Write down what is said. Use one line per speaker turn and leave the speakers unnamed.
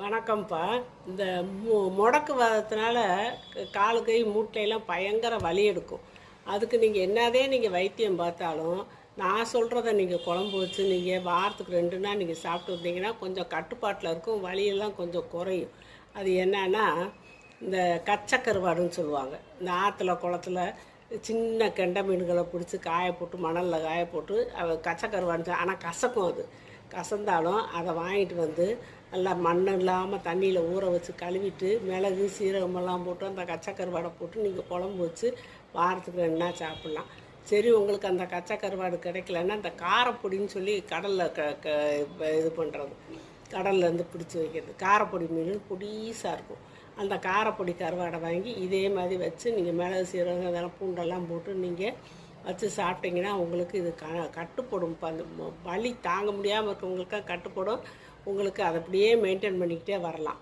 வணக்கம்ப்பா. இந்த மு முடக்கு வரதுனால காலு கை மூட்டையெல்லாம் பயங்கர வலி எடுக்கும். அதுக்கு நீங்கள் என்னதே நீங்கள் வைத்தியம் பார்த்தாலும் நான் சொல்கிறத நீங்கள் குழம்பு வச்சு நீங்கள் வாரத்துக்கு ரெண்டு நாள் நீங்கள் சாப்பிட்டு வந்தீங்கன்னா கொஞ்சம் கட்டுப்பாட்டில் இருக்கும். வலியெல்லாம் கொஞ்சம் குறையும். அது என்னன்னா இந்த கச்சக்கருவாடுன்னு சொல்லுவாங்க. இந்த ஆற்றுல குளத்துல சின்ன கெண்டை மீன்களை பிடிச்சி காய போட்டு மணலில் காய போட்டு அவ கச்சக்கருவான்னு ஆனால் கசக்கும் அது. கசந்தாலும் அதை வாங்கிட்டு வந்து நல்லா மண் இல்லாமல் தண்ணியில் ஊற வச்சு கழுவிட்டு மிளகு சீரகமெல்லாம் போட்டு அந்த கச்சக்கருவாடை போட்டு நீங்கள் குழம்பு வச்சு வாரத்துக்கு ரெண்டு நாள் சாப்பிட்லாம். சரி உங்களுக்கு அந்த கச்சக்கருவாடு கிடைக்கலன்னா அந்த காரப்பொடின்னு சொல்லி கடலில் க க இது பண்ணுறது கடல்லேருந்து பிடிச்சி வைக்கிறது. காரப்பொடி மீன் பொடிசாக இருக்கும். அந்த காரப்பொடி கருவாடை வாங்கி இதே மாதிரி வச்சு நீங்கள் மிளகு சீரகம் இதெல்லாம் பூண்டெல்லாம் போட்டு நீங்கள் வச்சு சாப்பிட்டீங்கன்னா உங்களுக்கு இது க கட்டுப்படும். இப்போ அந்த வலி தாங்க முடியாமல் இருக்கவங்களுக்காக கட்டுப்படும். உங்களுக்கு அதை அப்படியே மெயின்டைன் பண்ணிக்கிட்டே வரலாம்.